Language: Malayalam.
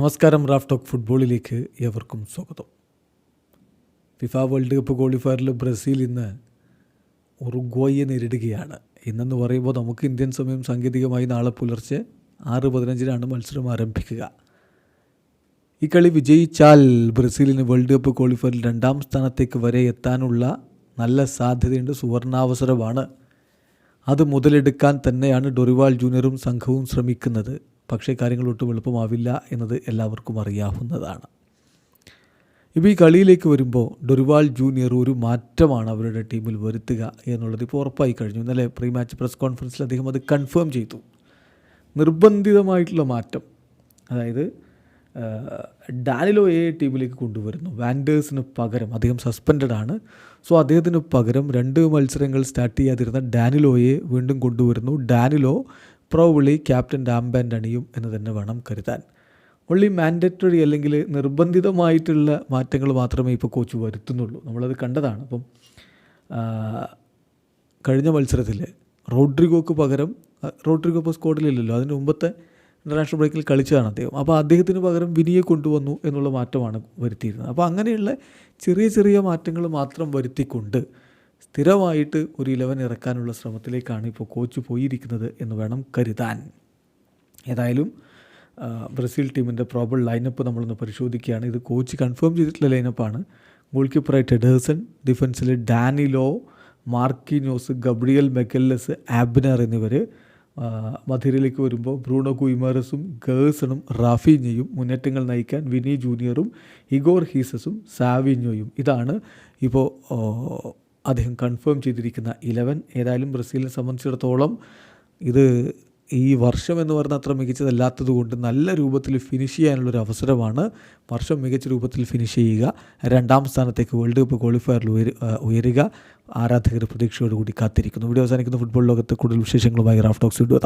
നമസ്കാരം റാഫ് ടോക്ക് ഫുട്ബോളിലേക്ക് ഏവർക്കും സ്വാഗതം. ഫിഫ വേൾഡ് കപ്പ് ക്വാളിഫയറിൽ ബ്രസീൽ ഇന്ന് ഉറുഗ്വായെ നേരിടുകയാണ്. ഇന്നെന്ന് പറയുമ്പോൾ നമുക്ക് ഇന്ത്യൻ സമയം സാങ്കേതികമായി നാളെ പുലർച്ചെ ആറ് പതിനഞ്ചിനാണ് മത്സരം ആരംഭിക്കുക. ഈ കളി വിജയിച്ചാൽ ബ്രസീലിന് വേൾഡ് കപ്പ് ക്വാളിഫയറിൽ രണ്ടാം സ്ഥാനത്തേക്ക് വരെ എത്താനുള്ള നല്ല സാധ്യതയുണ്ട് സുവർണാവസരമാണ്. അത് മുതലെടുക്കാൻ തന്നെയാണ് ഡൊറിവാൾ ജൂനിയറും സംഘവും ശ്രമിക്കുന്നത്. പക്ഷേ കാര്യങ്ങൾ ഒട്ടും എളുപ്പമാവില്ല എന്നത് എല്ലാവർക്കും അറിയാവുന്നതാണ്. ഇപ്പോൾ ഈ കളിയിലേക്ക് വരുമ്പോൾ ഡൊറിവാൾ ജൂനിയർ ഒരു മാറ്റമാണ് അവരുടെ ടീമിൽ വരുത്തുക എന്നുള്ളത് ഇപ്പോൾ ഉറപ്പായി കഴിഞ്ഞു. ഇന്നലെ പ്രീ മാച്ച് പ്രസ് കോൺഫറൻസിൽ അദ്ദേഹം അത് കൺഫേം ചെയ്തു. നിർബന്ധിതമായിട്ടുള്ള മാറ്റം. അതായത് ഡാനിലോ ഡാനിലോയെ ടീമിലേക്ക് കൊണ്ടുവരുന്നു. വാൻഡേഴ്സിന് പകരം അദ്ദേഹം സസ്പെൻഡഡ് ആണ്. സോ അദ്ദേഹത്തിന് പകരം രണ്ട് മത്സരങ്ങൾ സ്റ്റാർട്ട് ചെയ്യാതിരുന്ന ഡാനിലോയെ വീണ്ടും കൊണ്ടുവരുന്നു. ഡാനിലോ പ്രോവിളി ക്യാപ്റ്റൻ ആംബാൻഡ് അണിയും എന്ന് തന്നെ വേണം കരുതാൻ. ഒള്ളി മാൻഡറ്ററി അല്ലെങ്കിൽ നിർബന്ധിതമായിട്ടുള്ള മാറ്റങ്ങൾ മാത്രമേ ഇപ്പോൾ കോച്ച് വരുത്തുന്നുള്ളൂ. നമ്മളത് കണ്ടതാണ്. അപ്പം കഴിഞ്ഞ മത്സരത്തിൽ റോഡ്രിഗോക്ക് പകരം റോഡ്രിഗോ ഇപ്പോൾ സ്കോഡിലില്ലല്ലോ അതിന് മുമ്പത്തെ ഇന്റർനാഷണൽ ബ്രേക്കിൽ കളിച്ചതാണ് അദ്ദേഹം. അപ്പോൾ അദ്ദേഹത്തിന് പകരം വിനിയെ കൊണ്ടുവന്നു എന്നുള്ള മാറ്റമാണ് വരുത്തിയിരുന്നത്. അപ്പോൾ അങ്ങനെയുള്ള ചെറിയ ചെറിയ മാറ്റങ്ങൾ മാത്രം വരുത്തിക്കൊണ്ട് സ്ഥിരമായിട്ട് ഒരു ഇലവൻ ഇറക്കാനുള്ള ശ്രമത്തിലേക്കാണ് ഇപ്പോൾ കോച്ച് പോയിരിക്കുന്നത് എന്ന് വേണം കരുതാൻ. ഏതായാലും ബ്രസീൽ ടീമിന്റെ പ്രോബിൾ ലൈനപ്പ് നമ്മളൊന്ന് പരിശോധിക്കുകയാണ്. ഇത് കോച്ച് കൺഫേം ചെയ്തിട്ടുള്ള ലൈനപ്പാണ് ഗോൾ കീപ്പറായിട്ട് Ederson ഡിഫൻസിൽ Danilo Marquinhos Gabriel Magalhaes Abner എന്നിവർ മധുരയിലേക്ക് വരുമ്പോൾ ബ്രൂണോ കുയിമാറസും ഗേഴ്സണും റാഫീഞ്ഞയും മുന്നേറ്റങ്ങൾ നയിക്കാൻ വിനി ജൂനിയറും ഇഗോർ ഹീസസും സാവിഞ്ഞോയും ഇതാണ്. ഇപ്പോൾ അദ്ദേഹം കൺഫേം ചെയ്തിരിക്കുന്ന ഇലവൻ ഏതായാലും ബ്രസീലിനെ സംബന്ധിച്ചിടത്തോളം ഇത് ഈ വർഷം എന്ന് പറയുന്ന അത്ര മികച്ചതല്ലാത്തത് കൊണ്ട് നല്ല രൂപത്തിൽ ഫിനിഷ് ചെയ്യാനുള്ളൊരു അവസരമാണ്. വർഷം മികച്ച രൂപത്തിൽ ഫിനിഷ് ചെയ്യുക. രണ്ടാം സ്ഥാനത്തേക്ക് വേൾഡ് കപ്പ് ക്വാളിഫയറിൽ ഉയരുക. ആരാധകർ പ്രതീക്ഷയോടുകൂടി കാത്തിരിക്കുന്നു. വീഡിയോ അവസാനിക്കുന്ന. ഫുട്ബോൾ ലോകത്ത് കൂടുതൽ വിശേഷങ്ങളുമായി റാഫ്റ്റോക്സ് വീണ്ടും